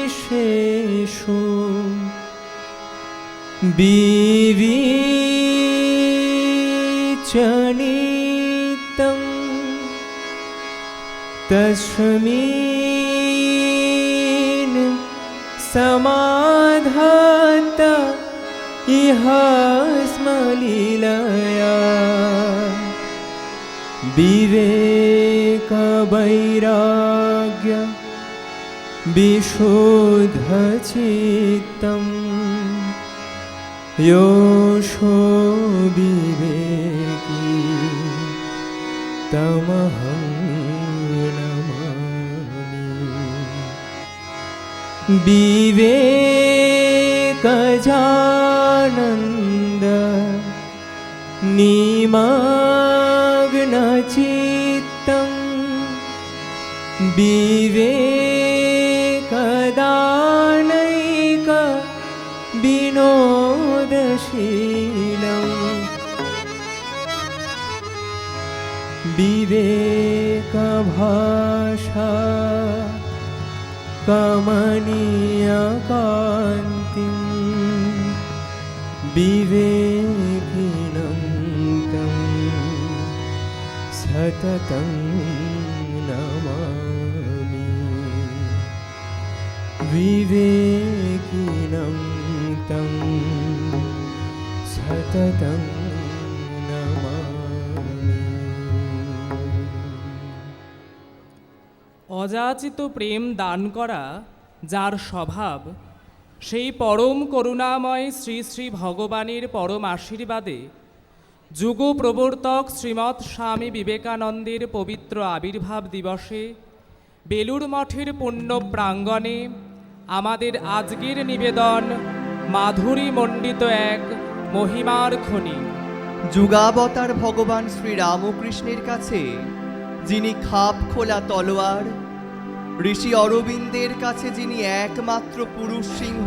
अनित्यदृशेषु विविचनितं तस्मिन् समाधात इह स्मलीलया विवेकवैराग्य विशुद्धचित्तं योषो विवेकी तमहं नमामि विवेकजानन्द निमग्नचित्तं विवेकदानैक विनोदशीलम्। विवेकभाषा कमनीयकान्तिं विवेकिनं तं सततं विवेकिनं तं सततं नमामि অযাচিত প্রেম দান করা যার স্বভাব সেই পরম করুণাময় শ্রী শ্রী ভগবানের পরম আশীর্বাদে যুগ প্রবর্তক শ্রীমৎ স্বামী বিবেকানন্দের পবিত্র আবির্ভাব দিবসে বেলুড় মঠের পুণ্য প্রাঙ্গণে আমাদের আজকের নিবেদন, মাধুরী মণ্ডিত এক মহিমার খনি। যুগাবতার ভগবান শ্রী রামকৃষ্ণের কাছে, যিনি খাপ খোলা তলোয়ার, ঋষি অরবিন্দের কাছে যিনি একমাত্র পুরুষ সিংহ,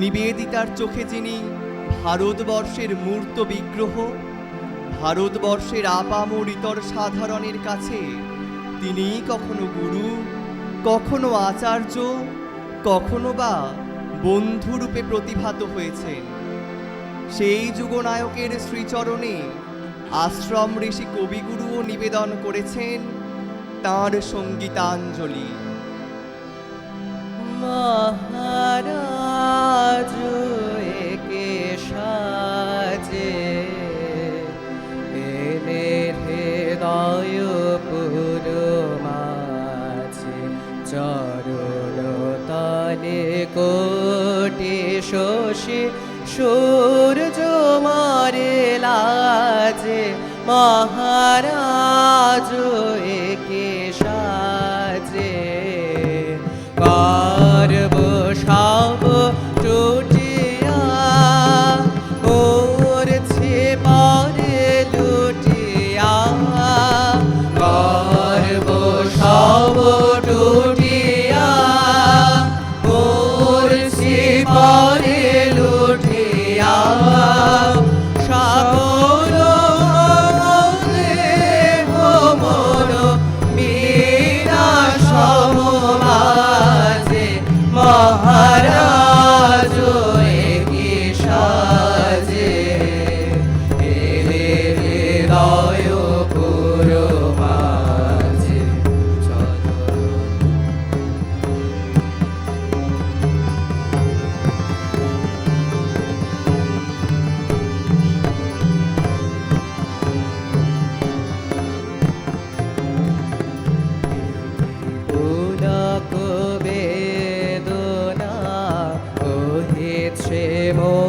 নিবেদিতার চোখে যিনি ভারতবর্ষের মূর্ত বিগ্রহ, ভারতবর্ষের আপামরিতর সাধারণের কাছে তিনি কখনো গুরু, কখনো আচার্য কখনো বা বন্ধুরূপে প্রতিভাত হয়েছেন। সেই যুগনায়কের শ্রীচরণে আশ্রম ঋষি কবিগুরুও নিবেদন করেছেন তাঁর সঙ্গীতাঞ্জলি। মহারাজ সাজে হৃদয় কোটি শোষে সূর্য মারে লাজে মহারাজ একে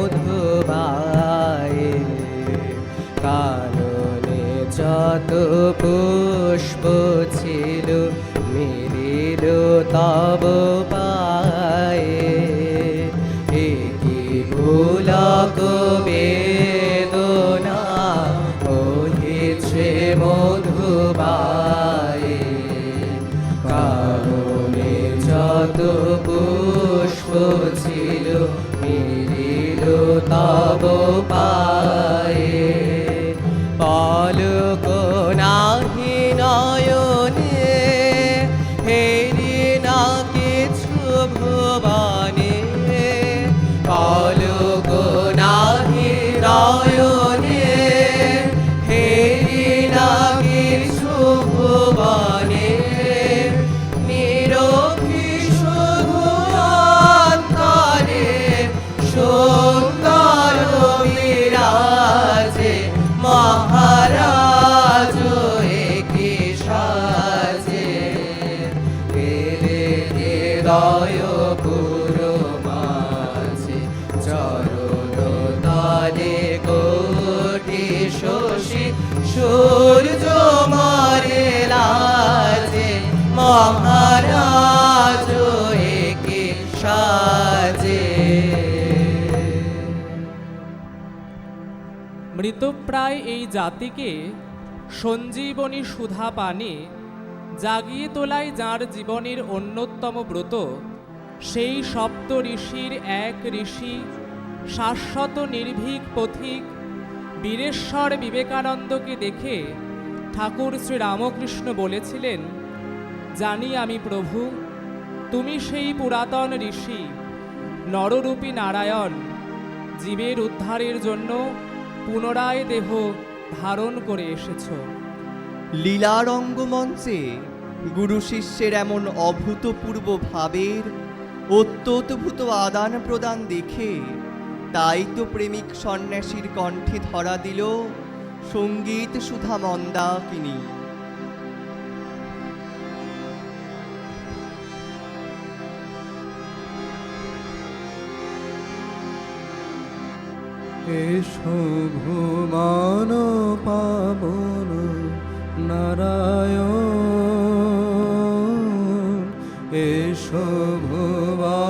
মধুবায়ে কাননে যত পুষ্প ছিল মিলিল তব পায়ে মৃতপ্রায় এই জাতিকে সঞ্জীবনী সুধা পানে জাগিয়ে তোলায় যার জীবনের অন্যতম ব্রত, সেই সপ্ত ঋষির এক ঋষি, শাশ্বত নির্ভীক পথিক বীরেশ্বর বিবেকানন্দকে দেখে ঠাকুর শ্রী রামকৃষ্ণ বলেছিলেন, জানি আমি প্রভু, তুমি সেই পুরাতন ঋষি, নররূপী নারায়ণ, জীবের উদ্ধারের জন্য পুনরায় দেহ ধারণ করে এসেছ। লীলা রঙ্গমঞ্চে গুরু শিষ্যের এমন অভূতপূর্ব ভাবের অত্যদ্ভুত আদান প্রদান দেখে তাই তো প্রেমিক সন্ন্যাসীর কণ্ঠে ধরা দিল, সংগীত সুধা মন্দাকিনী এসো ভুবন পাবন নারায়ণ এসো ভুবন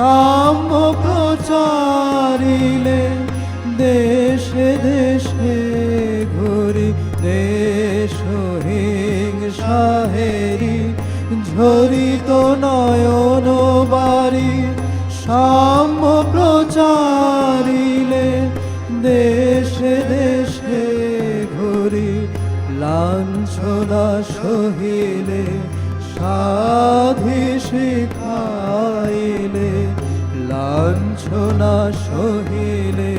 সাম্য প্রচারিলে দেশে দেশে ঘুরি দেশহিংসাহেরি ঝরিত নয়ন বাড়ি সাম্য দেশে দেশে ঘুরি, লাঞ্ছনা সহিলে লাঞ্ছনা সহিলে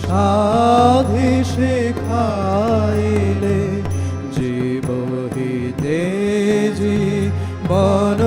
সাধি শিখাইলে জীবহিতে জীবন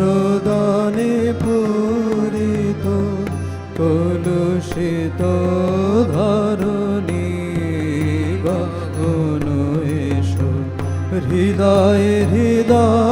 রোদনে পূরিত কলুষিত ধরণী গগন এসো। হৃদয় হৃদয়ে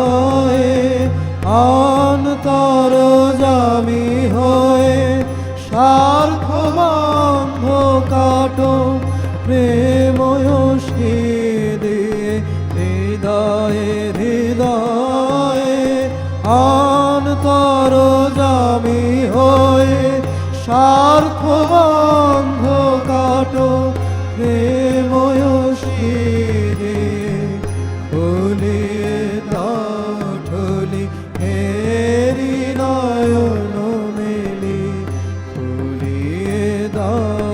Oh.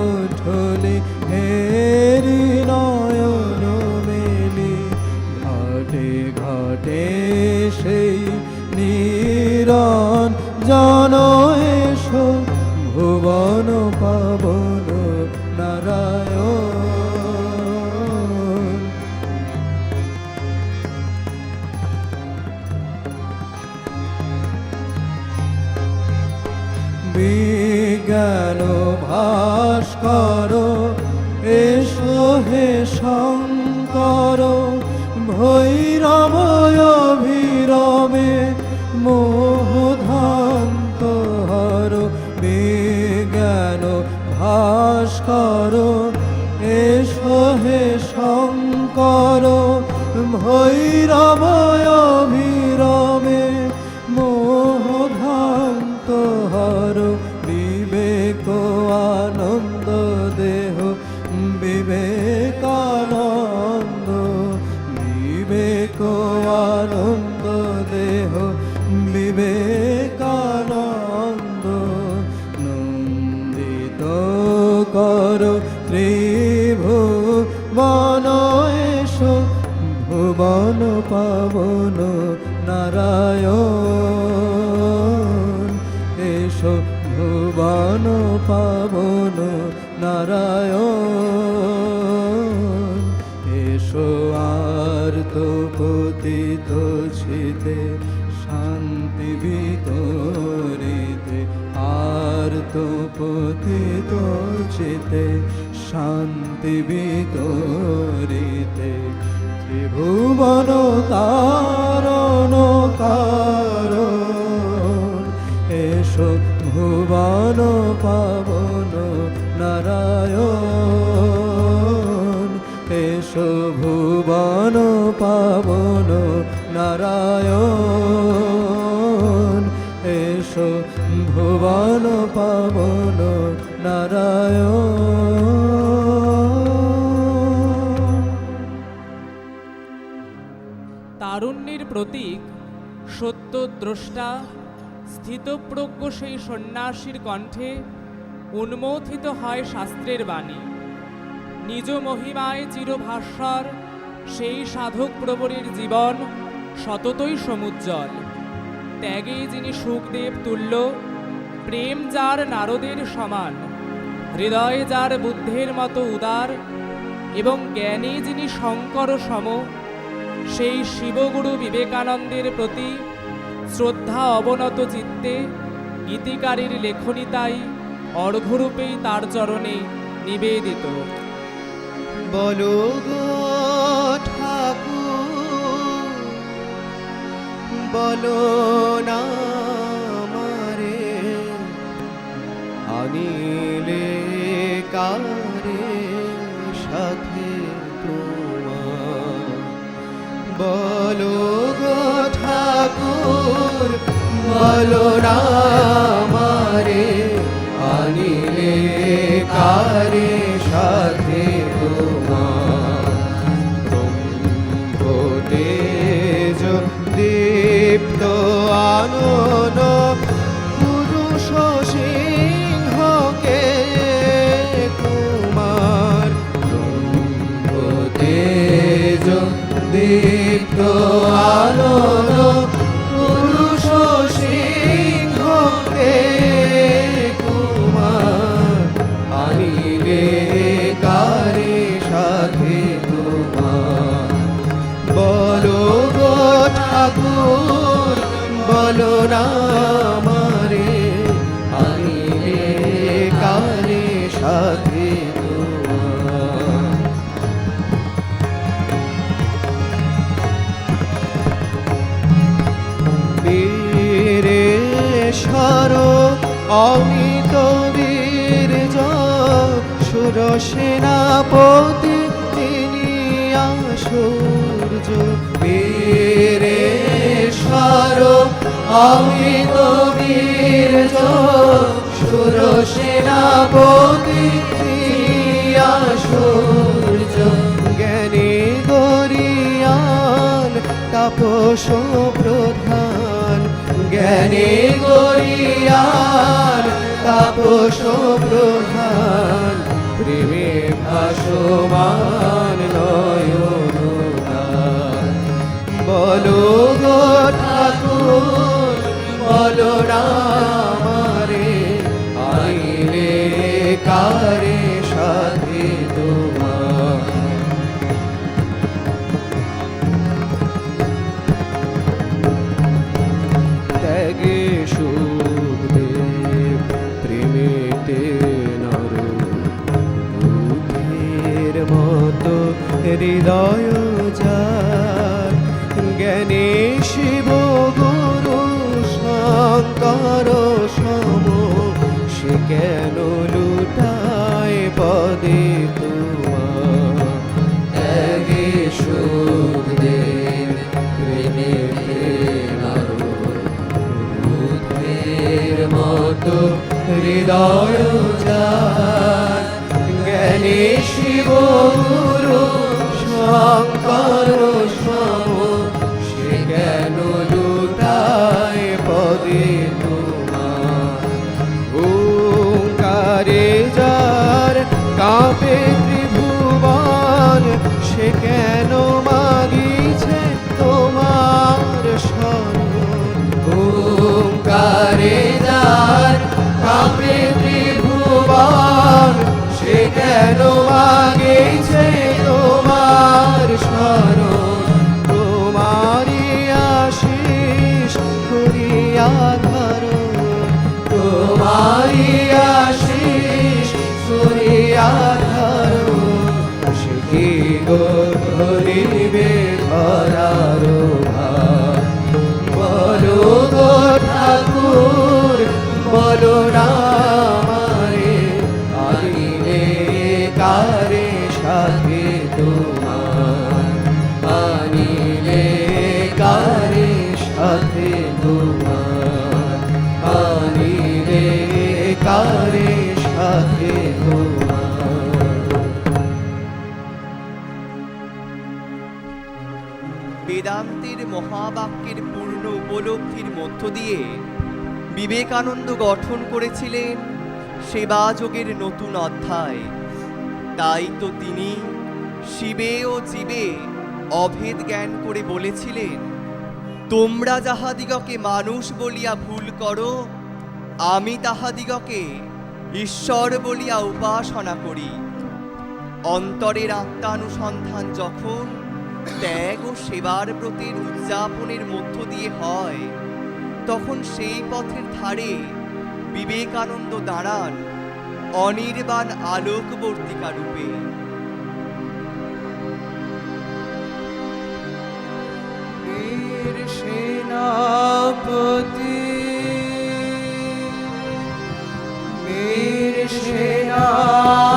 ভৈরবয় ভীরমে পাবন নারায়ণ। এসো ভুবন পাবন নারায়ণ। এসো আর তো পতিত ছিতে, শান্তি বিতরিতে। আর তো পতিত চিতে শান্তি বিতরিতে। ত্রিভুবন তারণ কারণ। এসো ভুবন পাবন নারায়ণ। এসো ভুবন পাবন প্রতীক, সত্য দ্রষ্টা, স্থিতপ্রজ্ঞ সেই সন্ন্যাসীর কণ্ঠে উন্মোথিত হয় শাস্ত্রের বাণী। নিজ মহিমায় চিরভাস্বর সেই সাধক প্রবরের জীবন সততই সমুজ্জ্বল। ত্যাগে যিনি সুখদেব তুল্য, প্রেম যার নারদের সমান, হৃদয়ে যার বুদ্ধের মতো উদার, এবং জ্ঞানে যিনি শঙ্কর সম সেই শিবগুরু বিবেকানন্দের প্রতি শ্রদ্ধা অবনত চিত্তে গীতিকারীর লেখনী তাই অর্ঘ্যরূপেই তার চরণে নিবেদিত। বলো ঠাকুর, বলো না আনিলে কারে বলো গো ঠাকুর বলো রামারে আনিলে কারে সাথে আমি তো বীর সুর সেনাপতি, তিনি সূর্য বীরেশ্বর আমি তো বীর সুর সেনাপতি সূর্য জ্ঞানী গরিয়ান, তাপস সুব্রত জ্ঞানী গরিয়ান তাপস প্রধান প্রেমে ভাসমান নয়নদান বলো গো ঠাকুর বলো রামারে আইলে কারে কাপে ত্রিভুবন সে কেন মাগিছে তোমার শরণ ওঙ্কারে যার কাপে ত্রিভুবন সে কেন মাগিছে তোমার শরণ তোমারি আশিস করিয়া ধরো তোমারি সাথে তোমার। আনিলে কারে সাথে বেদান্তের মহাবাক্যের পূর্ণ উপলব্ধির মধ্য দিয়ে বিবেকানন্দ গঠন করেছিলেন সেবাযোগের নতুন অধ্যায়। তাই তো তিনি শিবে ও জীবে অভেদ জ্ঞান করে বলেছিলেন তোমরা যাহাদিগকে মানুষ বলিয়া ভুল করো, আমি তাহাদিগকে ঈশ্বর বলিয়া উপাসনা করি। অন্তরের আত্মানুসন্ধান যখন ত্যাগ ও সেবার ব্রতের উদযাপনের মধ্য দিয়ে হয়, তখন সেই পথের ধারে বিবেকানন্দ দাঁড়ান অনির্বাণ আলোকবর্তিকা রূপে। বীর সেনাপতি। বীর সেনাপতি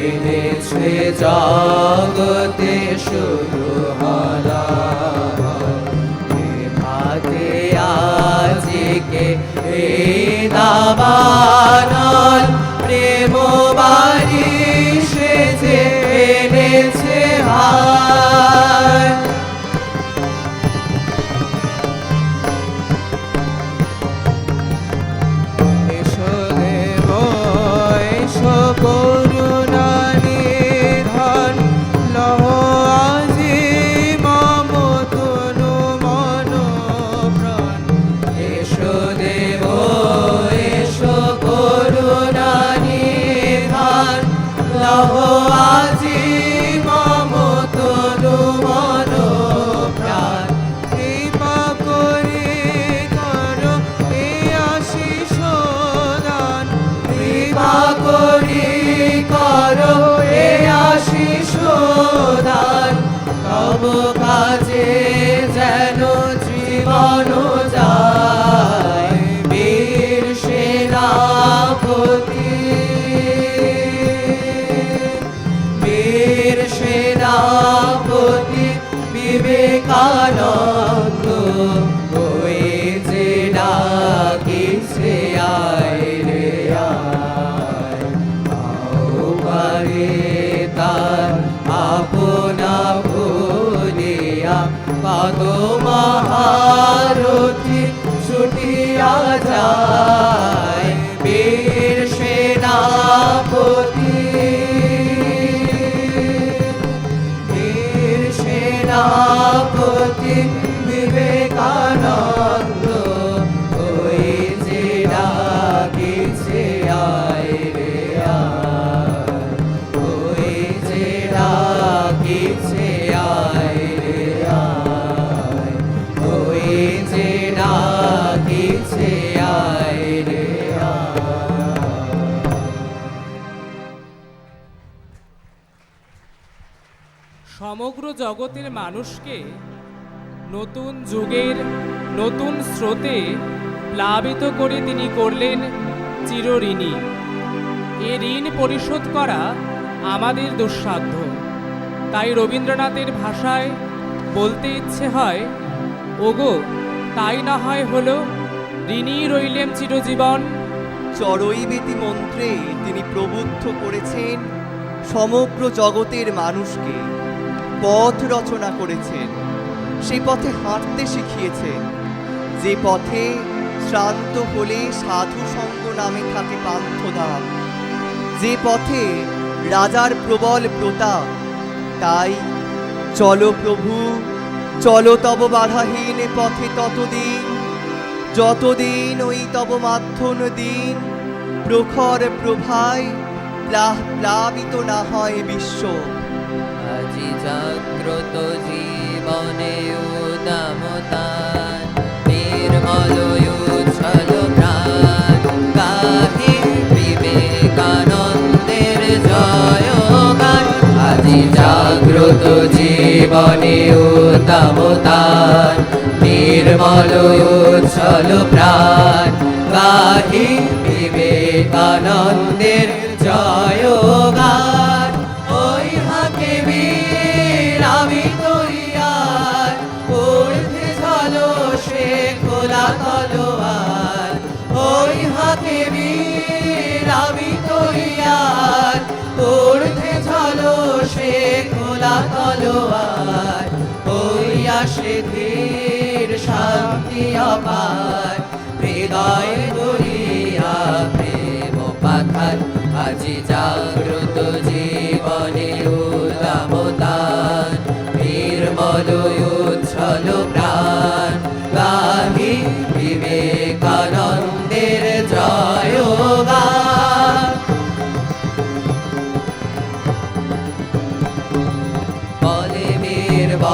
এনেছে জগতে শুরু হলা ভাতে আজকে এই দাবানল। করো এ আশিস দান তব কাজে যেন জীবন সেনাপতি জগতের মানুষকে নতুন যুগের নতুন স্রোতে প্লাবিত করে তিনি করলেন চিরঋণী। এ ঋণ পরিশোধ করা আমাদের দুঃসাধ্য। তাই রবীন্দ্রনাথের ভাষায় বলতে ইচ্ছে হয়, ওগো, তাই না হয় হলো ঋণী রইলেম চিরজীবন। চরৈবেতি মন্ত্রে তিনি প্রবুদ্ধ করেছেন সমগ্র জগতের মানুষকে। পথ রচনা করেছেন। সেই পথে হাঁটতে শিখিয়েছেন যে পথে শ্রান্ত হলে সাধু সঙ্গ নামে থাকে পান্থধাম। যে পথে রাজার প্রবল প্রতাপ, তাই চলো প্রভু, চলো তব বাধাহীন পথে ততদিন। যতদিন ওই তব মাধ্যন দিন, প্রখর প্রভায় প্লাহ প্লাবিত না হয় বিশ্ব। আজি জাগ্রত জীবনে উদামতান নির্মল উচ্ছল প্রাণ। বিবেকানন্দের জয়গান আজি জাগ্রত জীবনে উদামতান নির্মল উচ্ছল প্রাণ। গাহি বিবেকানন্দের ওই আসে ধীর শান্তি অপার হৃদয় গড়িয়া প্রেম পাথার আজি জাগ্রত জীবনে উদামতান নির্মল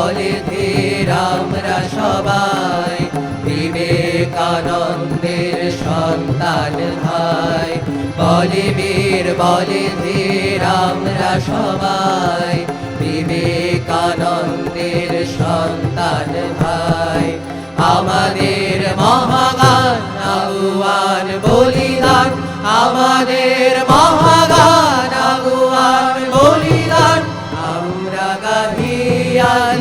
বলে ধীর আমরা সবাই, বিবেকানন্দের সন্তান ভাই। বলে, বীর বলে ধীর আমরা সবাই, বিবেকানন্দের সন্তান ভাই। আমাদের মহাগান বলিদান, আমাদের মহাগান